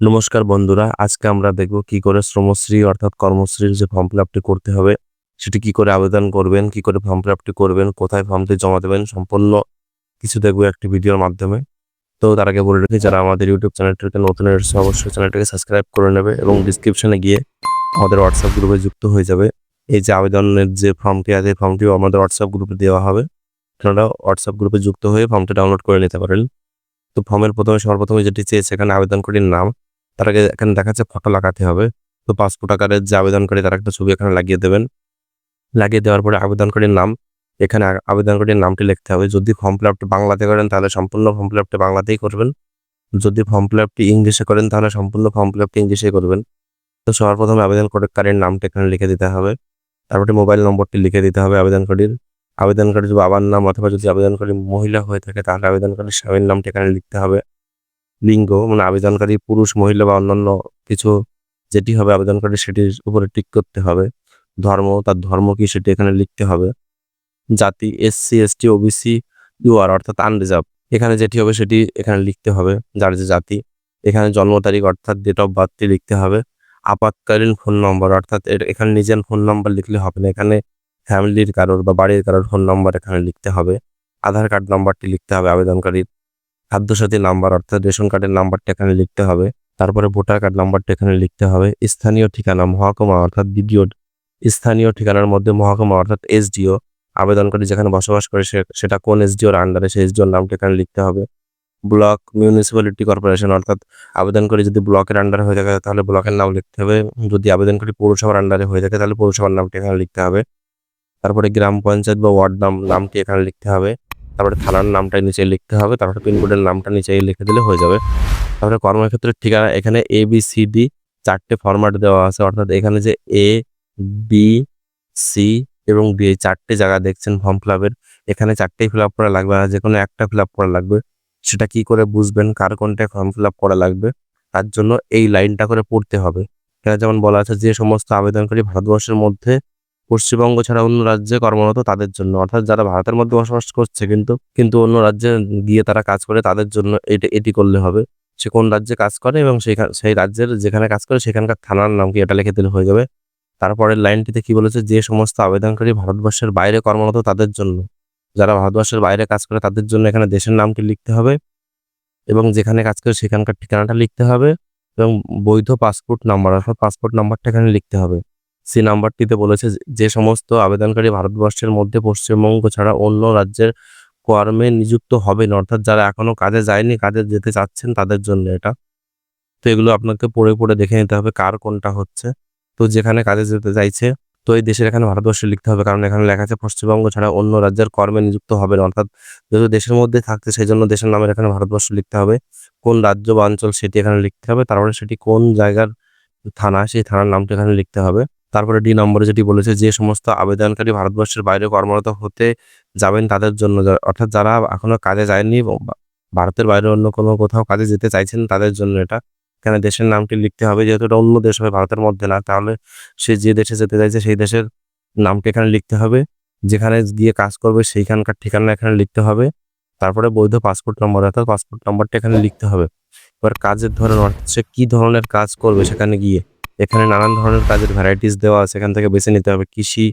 নমস্কার বন্ধুরা, আজকে আমরা দেখব কি করে শ্রমশ্রী অর্থাৎ কর্মশ্রীর যে ফর্ম ফিল আপটি করতে হবে, সেটি কি করে আবেদন করবেন, কি করে ফর্ম ফিল আপটি করবেন, কোথায় ফর্মটি জমা দেবেন, সম্পূর্ণ কিছু দেখব একটি ভিডিওর মাধ্যমে। তো তার আগে বলে রাখি, যারা আমাদের ইউটিউব চ্যানেলটিকে নতুন এসেছে, অবশ্যই চ্যানেলটিকে সাবস্ক্রাইব করে নেবে এবং ডিসক্রিপশনে গিয়ে আমাদের হোয়াটসঅ্যাপ গ্রুপে যুক্ত হয়ে যাবে। এই যে আবেদনের যে ফর্মটি আছে ফর্মটিও আমাদের হোয়াটসঅ্যাপ গ্রুপে দেওয়া হবে। আপনারা হোয়াটসঅ্যাপ গ্রুপে যুক্ত হয়ে ফর্মটি ডাউনলোড করে নিতে পারেন। তো ফর্মের প্রথমে সর্বপ্রথমে যেটি চেয়েছে, এখানে আবেদনকারীর নাম। তার আগে এখানে দেখাচ্ছে ফটো লাগাতে হবে। তো পাসপোর্ট আকারের যে আবেদনকারী, তার একটা ছবি এখানে লাগিয়ে দেবেন। লাগিয়ে দেওয়ার পরে আবেদনকারীর নাম, এখানে আবেদনকারীর নামটি লিখতে হবে। যদি ফর্ম ফিল আপটি বাংলাতে করেন, তাহলে সম্পূর্ণ ফর্ম ফিল আপটি বাংলাতেই করবেন। যদি ফর্ম ফিল আপটি ইংলিশে করেন, তাহলে সম্পূর্ণ ফর্ম ফিল আপটি ইংলিশে করবেন। তো সর্বপ্রথম আবেদনকারীর নামটা এখানে লিখে দিতে হবে। তারপরে মোবাইল নম্বরটি লিখে দিতে হবে আবেদনকারীর। আবেদনকারীর বাবার নাম অথবা যদি আবেদনকারী মহিলা হয়ে থাকে, তাহলে আবেদনকারীর স্বামীর নামটি এখানে লিখতে হবে। লিঙ্গ মানে আবেদনকারী পুরুষ, মহিলা বা অন্যান্য কিছু যেটি হবে আবেদনকারী সেটির উপরে টিক করতে হবে। ধর্ম, তার ধর্ম কি সেটি এখানে লিখতে হবে। জাতি এসসি এসটি ওবিসি ইউআর অর্থাৎ আনরিজার্ভ এখানে যেটি হবে সেটি এখানে লিখতে হবে, যার যে জাতি। এখানে জন্ম তারিখ অর্থাৎ ডেট অফ বার্থটি লিখতে হবে। আপাতকালীন ফোন নম্বর অর্থাৎ এখানে নিজের ফোন নম্বর লিখলে হবে না। এখানে ফ্যামিলির কারোর বা বাড়ির কারোর ফোন নম্বর এখানে লিখতে হবে। আধার কার্ড নম্বরটি লিখতে হবে আবেদনকারীর। খাদ্যসাথী নাম্বার অর্থাৎ রেশন কার্ডের নাম্বারটা এখানে লিখতে হবে। তারপরে ভোটার কার্ড নাম্বারটা এখানে লিখতে হবে। স্থানীয় ঠিকানা, মহকুমা অর্থাৎ বিডিও, স্থানীয় ঠিকানার মধ্যে মহকুমা অর্থাৎ এসডিও, আবেদনকারী যেখানে বসবাস করে সেটা কোন এসডিওর আন্ডারে সেই এসডিওর নামটা এখানে লিখতে হবে। ব্লক মিউনিসিপ্যালিটি কর্পোরেশন অর্থাৎ আবেদনকারী যদি ব্লকের আন্ডারে হয়ে থাকে, তাহলে ব্লকের নাম লিখতে হবে। যদি আবেদনকারী পৌরসভার আন্ডারে হয়ে থাকে, তাহলে পৌরসভার নামটি এখানে লিখতে হবে। তারপরে গ্রাম পঞ্চায়েত বা ওয়ার্ড নাম নামটি এখানে লিখতে হবে। তারপরে থানার নামটা নিচে লিখতে হবে, তারপরে পিনকোডের নামটা নিচে লিখে দিলে হয়ে যাবে। তারপরে কর্মক্ষেত্রের ঠিকানা, এখানে এ বি সি ডি চারটে ফরম্যাট দেওয়া আছে, অর্থাৎ এখানে যে এ বি সি এবং ডি এই চারটে জায়গা দেখছেন ফর্ম ফিল আপের এখানে চারটেই ফিল আপ করা লাগবে আর যে কোনো একটা ফিল আপ করা লাগবে। সেটা কি করে বুঝবেন, কার কোনটা ফর্ম ফিল আপ করা লাগবে, তার জন্য এই লাইনটা করে পড়তে হবে। এখানে যেমন বলা আছে, যে সমস্ত আবেদনকারী ভারতবর্ষের মধ্যে পশ্চিমবঙ্গ ছাড়া অন্য রাজ্যে কর্মরত তাদের জন্য। অর্থাৎ যারা ভারতের মধ্যে বসবাস করছে কিন্তু কিন্তু অন্য রাজ্যে গিয়ে তারা কাজ করে তাদের জন্য এটি এটি করলে হবে। সে কোন রাজ্যে কাজ করে এবং সেই রাজ্যের যেখানে কাজ করে সেখানকার থানার নাম কি এটা লিখে দিলে হয়ে যাবে। তারপরের লাইনটিতে কি বলেছে? যে সমস্ত আবেদনকারী ভারতবর্ষের বাইরে কর্মরত তাদের জন্য, যারা ভারতবর্ষের বাইরে কাজ করে তাদের জন্য এখানে দেশের নামটি লিখতে হবে? এবং যেখানে কাজ করে সেখানকার ঠিকানাটা লিখতে হবে এবং বৈধ পাসপোর্ট নাম্বার, অর্থাৎ পাসপোর্ট নাম্বারটা এখানে লিখতে হবে। সি নাম্বারটিতে বলেছে যে- সমস্ত আবেদনকারী ভারতবর্ষের মধ্যে পশ্চিমবঙ্গ ছাড়া অন্য রাজ্যের কর্মে নিযুক্ত হবেন, অর্থাৎ যারা এখনও কাজে যায়নি, কাজে যেতে চাচ্ছেন তাদের জন্য এটা। তো এগুলো আপনাকে পড়ে পড়ে দেখে নিতে হবে কার কোনটা হচ্ছে। তো যেখানে কাজে যেতে চাইছে, তো এই দেশের এখানে ভারতবর্ষে লিখতে হবে, কারণ এখানে লেখা আছে পশ্চিমবঙ্গ ছাড়া অন্য রাজ্যের কর্মে নিযুক্ত হবেন, অর্থাৎ যেহেতু দেশের মধ্যে থাকছে সেই জন্য দেশের নামের এখানে ভারতবর্ষ লিখতে হবে। কোন রাজ্য বা অঞ্চল সেটি এখানে লিখতে হবে, তারপরে সেটি কোন জায়গার থানা, সেই থানার নামটা এখানে লিখতে হবে। তারপরে ডি নম্বরে যেটি বলেছে যে সমস্ত আবেদনকারী ভারতবর্ষের বাইরে কর্মরত হতে যাবেন তাদের জন্য অর্থাৎ যারা এখনও কাজে যায়নি ভারতের বাইরে অন্য কোনো কোথাও কাজে যেতে চাইছেন তাদের জন্য এটা। এখানে দেশের নামটি লিখতে হবে? যেহেতু এটা অন্য দেশ হবে ভারতের মধ্যে না, তাহলে সে যে দেশে যেতে চাইছে সেই দেশের নামটি এখানে লিখতে হবে। যেখানে গিয়ে কাজ করবে সেইখানকার ঠিকানা এখানে লিখতে হবে। তারপরে বৈধ পাসপোর্ট নম্বর, অর্থাৎ পাসপোর্ট নম্বরটা এখানে লিখতে হবে। এবার কাজের ধরন, অর্থাৎ সে কী ধরনের কাজ করবে সেখানে গিয়ে এখানে নানান ধরনের কাজের ভ্যারাইটিস দেওয়া আছে। এখান থেকে বেছে নিতে হবে কৃষি,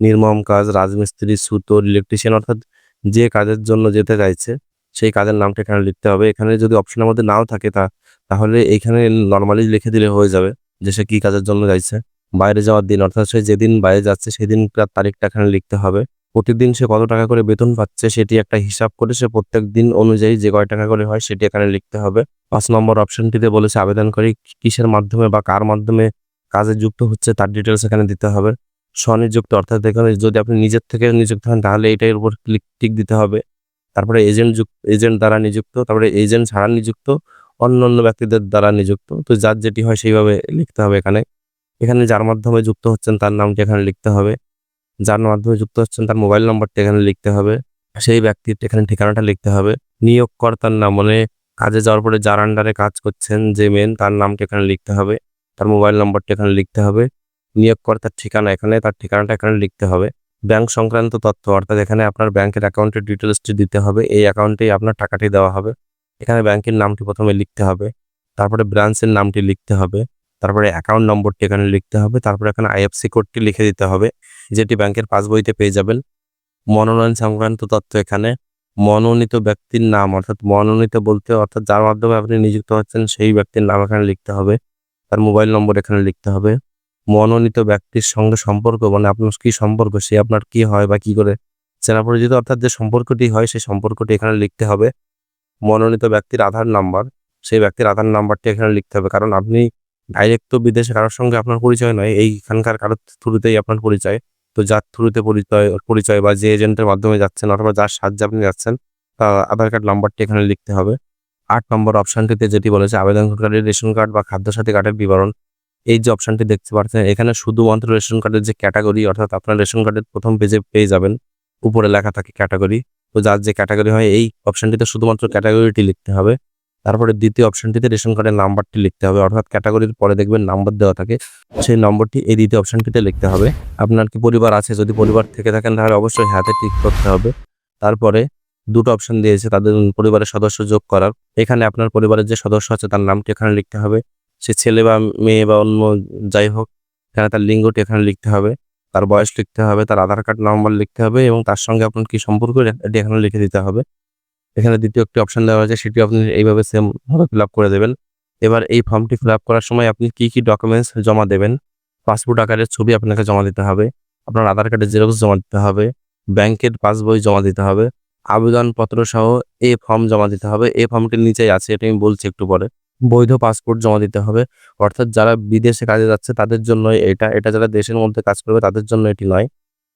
নির্মম কাজ, রাজমিস্ত্রি, সুতোর ইলেকট্রিশিয়ান অর্থাৎ যে কাজের জন্য যেতে চাইছে, সেই কাজের নামটা এখানে লিখতে হবে। এখানে যদি অপশনের মধ্যে নাও থাকে তা, তাহলে এইখানে নর্মালি লিখে দিলে হয়ে যাবে যে সে কী কাজের জন্য যাইছে। বাইরে যাওয়ার দিন, অর্থাৎ সে যেদিন বাইরে যাচ্ছে সেদিন তার তারিখটা এখানে লিখতে হবে। প্রতিদিন সে কত টাকা করে বেতন পাচ্ছে সেটি একটা হিসাব করে সে প্রত্যেক দিন অনুযায়ী যে কয় টাকা করে হয় সেটি এখানে লিখতে হবে। পাঁচ নম্বর অপশনটিতে বলেছে আবেদনকারী কিসের মাধ্যমে বা কার মাধ্যমে কাজে যুক্ত হচ্ছে তার ডিটেলস এখানে দিতে হবে। স্বনিযুক্ত অর্থাৎ এখানে যদি আপনি নিজের থেকে নিযুক্ত হন তাহলে এটার উপর ক্লিক টিক দিতে হবে। তারপরে এজেন্ট যুক্ত এজেন্ট দ্বারা নিযুক্ত, তারপরে এজেন্ট ছাড়া নিযুক্ত, অন্য অন্য ব্যক্তিদের দ্বারা নিযুক্ত। তো যার যেটি হয় সেইভাবে লিখতে হবে এখানে। এখানে যার মাধ্যমে যুক্ত হচ্ছেন তার নামটি এখানে লিখতে হবে। যার মাধ্যমে যুক্ত হচ্ছেন তার মোবাইল নম্বরটা এখানে লিখতে হবে। সেই ব্যক্তির এখানে ঠিকানাটা লিখতে হবে। নিয়োগকর্তার নাম মানে কাজে যাওয়ার পরে যার আন্ডারে কাজ করছেন যে মেন তার নামটা এখানে লিখতে হবে। তার মোবাইল নম্বরটা এখানে লিখতে হবে। নিয়োগকর্তার ঠিকানা এখানে, তার ঠিকানাটা এখানে লিখতে হবে। ব্যাংক সংক্রান্ত তথ্য, অর্থাৎ এখানে আপনার ব্যাংকের অ্যাকাউন্টের ডিটেলসটি দিতে হবে। এই অ্যাকাউন্টেই আপনার টাকাটি দেওয়া হবে। এখানে ব্যাংকের নামটি প্রথমে লিখতে হবে। তারপরে ব্রাঞ্চের নামটি লিখতে হবে। তারপরে অ্যাকাউন্ট নম্বরটি এখানে লিখতে হবে। তারপরে এখানে আইএফসি কোডটি লিখে দিতে হবে। যেটি ব্যাংকের পাসবইতে পেয়ে যাবেন। মনোনয়ন সংক্রান্ত তথ্য এখানে। মনোনীত ব্যক্তির নাম, অর্থাৎ মনোনীত বলতে, অর্থাৎ যার মাধ্যমে আপনি নিযুক্ত হচ্ছেন, সেই ব্যক্তির নাম এখানে লিখতে হবে। তার মোবাইল নম্বর এখানে লিখতে হবে। মনোনীত ব্যক্তির সঙ্গে সম্পর্ক মানে আপনার কি সম্পর্ক, সে আপনার কি হয় বা কি করে। চেনা পরিচিত অর্থাৎ যে সম্পর্কটি হয়, সেই সম্পর্কটি এখানে লিখতে হবে। মনোনীত ব্যক্তির আধার নাম্বার, সেই ব্যক্তির আধার নাম্বারটি এখানে লিখতে হবে। কারণ আপনি ডাইরেক্ট তো বিদেশে কারোর সঙ্গে আপনার পরিচয় নয়, এইখানকার কারোর থ্রুতেই আপনার পরিচয়। তো যার থ্রুতে পরিচয় পরিচয় বা যে এজেন্টের মাধ্যমে যাচ্ছেন অথবা যার সাহায্যে আপনি যাচ্ছেন, তা আধার কার্ড নাম্বারটি এখানে লিখতে হবে। আট নম্বর অপশনটিতে যেটি বলেছে আবেদনকারীর রেশন কার্ড বা খাদ্য খাদ্যসাথী কার্ডের বিবরণ। এই যে অপশনটি দেখতে পাচ্ছেন, এখানে শুধুমাত্র রেশন কার্ডের যে ক্যাটাগরি অর্থাৎ আপনার রেশন কার্ডের প্রথম পেজে পেয়ে যাবেন, উপরে লেখা থাকে ক্যাটাগরি তো যার যে ক্যাটাগরি হয়, এই অপশনটিতে শুধুমাত্র ক্যাটাগরিটি লিখতে হবে। তারপরে দ্বিতীয় অপশনটিতে রেশন কার্ডের নাম্বারটি লিখতে হবে। অর্থাৎ ক্যাটাগরির পরে দেখবেন নাম্বার দেওয়া থাকে। সেই নম্বরটি এই দ্বিতীয় অপশনটিতে লিখতে হবে। আপনার কি পরিবার আছে? যদি পরিবার থেকে থাকেন, তাহলে অবশ্যই হাতে টিক করতে হবে। তারপরে দুটো অপশন দিয়েছে, তাদের পরিবারের সদস্য যোগ করার। এখানে আপনার পরিবারের যে সদস্য আছে, তার নামটি এখানে লিখতে হবে। সে ছেলে বা মেয়ে বা অন্য যাই হোক, এখানে তার লিঙ্গটি এখানে লিখতে হবে। তার বয়স লিখতে হবে, তার আধার কার্ড নাম্বার লিখতে হবে এবং তার সঙ্গে আপনার কি সম্পর্ক, এটি এখানে লিখে দিতে হবে। এখানে দ্বিতীয় একটি অপশন দেওয়া আছে, সেটি আপনি এইভাবে সেম ভাবে ফিল আপ করে দেবেন। এবার এই ফর্মটি ফিল আপ করার সময় আপনি কি কি ডকুমেন্টস জমা দেবেন? পাসপোর্ট আকারের ছবি আপনাকে জমা দিতে হবে, আপনার আধার কার্ডের জেরক্স জমা দিতে হবে, ব্যাংকের পাসবই জমা দিতে হবে, আবেদনপত্র সহ এ ফর্ম জমা দিতে হবে। এ ফর্মটির নিচেই আছে, এটা আমি বলছি একটু পরে। বৈধ পাসপোর্ট জমা দিতে হবে, অর্থাৎ যারা বিদেশে কাজে যাচ্ছে তাদের জন্য এটা এটা যারা দেশের মধ্যে কাজ করবে তাদের জন্য এটি নয়।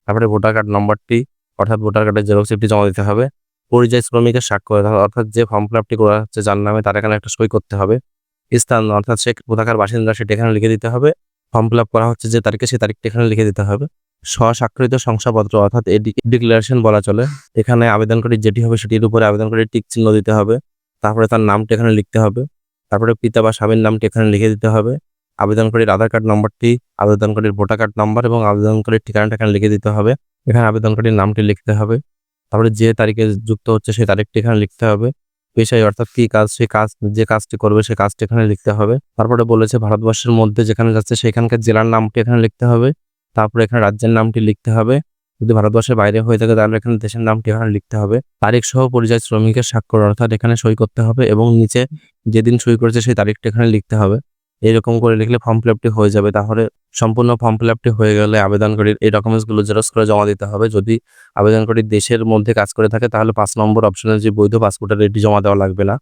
তারপরে ভোটার কার্ড নম্বরটি অর্থাৎ ভোটার কার্ডের জেরক্স এটি জমা দিতে হবে। পরিযায়ী শ্রমিকের স্বাক্ষর অর্থাৎ যে ফর্ম ফিল করা হচ্ছে যার নামে তার এখানে একটা সই করতে হবে। স্থান, অর্থাৎ সে কোথাকার বাসিন্দা সেটা এখানে লিখে দিতে হবে। ফর্ম ফিল আপ করা হচ্ছে যে তারিখে, সেই তারিখটা এখানে লিখে দিতে হবে। স্বস্বাক্ষরিত শংসাপত্র, অর্থাৎ ডিক্লারেশন বলা চলে। এখানে আবেদনকারী যেটি হবে সেটির উপরে আবেদনকারী টিক চিহ্ন দিতে হবে। তারপরে তার নামটি এখানে লিখতে হবে। তারপরে পিতা বা স্বামীর নামটি এখানে লিখে দিতে হবে। আবেদনকারীর আধার কার্ড নম্বরটি, আবেদনকারীর ভোটার কার্ড নম্বর এবং আবেদনকারীর ঠিকানাটা এখানে লিখে দিতে হবে। এখানে আবেদনকারীর নামটি লিখতে হবে। তারপরে যে তারিখে যুক্ত হচ্ছে সেই তারিখটি এখানে লিখতে হবে। পেশায় অর্থাৎ কি কাজ সেই কাজ, যে কাজটি করবে সেই কাজটি এখানে লিখতে হবে। তারপরে বলেছে ভারতবর্ষের মধ্যে যেখানে যাচ্ছে সেখানকার জেলার নামটি এখানে লিখতে হবে। তারপরে এখানে রাজ্যের নামটি লিখতে হবে। যদি ভারতবর্ষের বাইরে হয়ে থাকে তাহলে এখানে দেশের নামটি এখানে লিখতে হবে। তারিখ সহ পরিচয় শ্রমিকের স্বাক্ষর অর্থাৎ এখানে সই করতে হবে এবং নিচে যেদিন সই করেছে সেই তারিখটি এখানে লিখতে হবে। এরকম করে লিখলে ফর্ম ফিল আপটি হয়ে যাবে। তাহলে সম্পূর্ণ ফর্ম ফিল আপটি হয়ে গেলে আবেদনকারীর এই ডকুমেন্টসগুলো জেরক্স করে জমা দিতে হবে। যদি আবেদনকারী দেশের মধ্যে কাজ করে থাকে, তাহলে পাঁচ নম্বর অপশনের যে বৈধ পাসপোর্টের এটি জমা দেওয়া লাগবে না।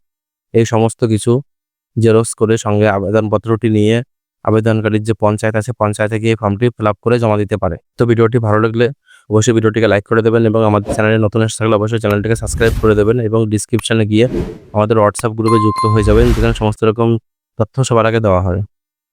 এই সমস্ত কিছু জেরক্স করে সঙ্গে আবেদনপত্রটি নিয়ে আবেদনকারীর যে পঞ্চায়েত আছে, পঞ্চায়েতে গিয়ে ফর্মটি ফিল আপ করে জমা দিতে পারে। তো ভিডিওটি ভালো লাগলে অবশ্যই ভিডিওটিকে লাইক করে দেবেন এবং আমাদের চ্যানেলে নতুন এসে থাকলে অবশ্যই চ্যানেলটিকে সাবস্ক্রাইব করে দেবেন এবং ডিসক্রিপশনে গিয়ে আমাদের হোয়াটসঅ্যাপ গ্রুপে যুক্ত হয়ে যাবেন, যেখানে সমস্ত রকম তথ্য সবার আগে দেওয়া হয়।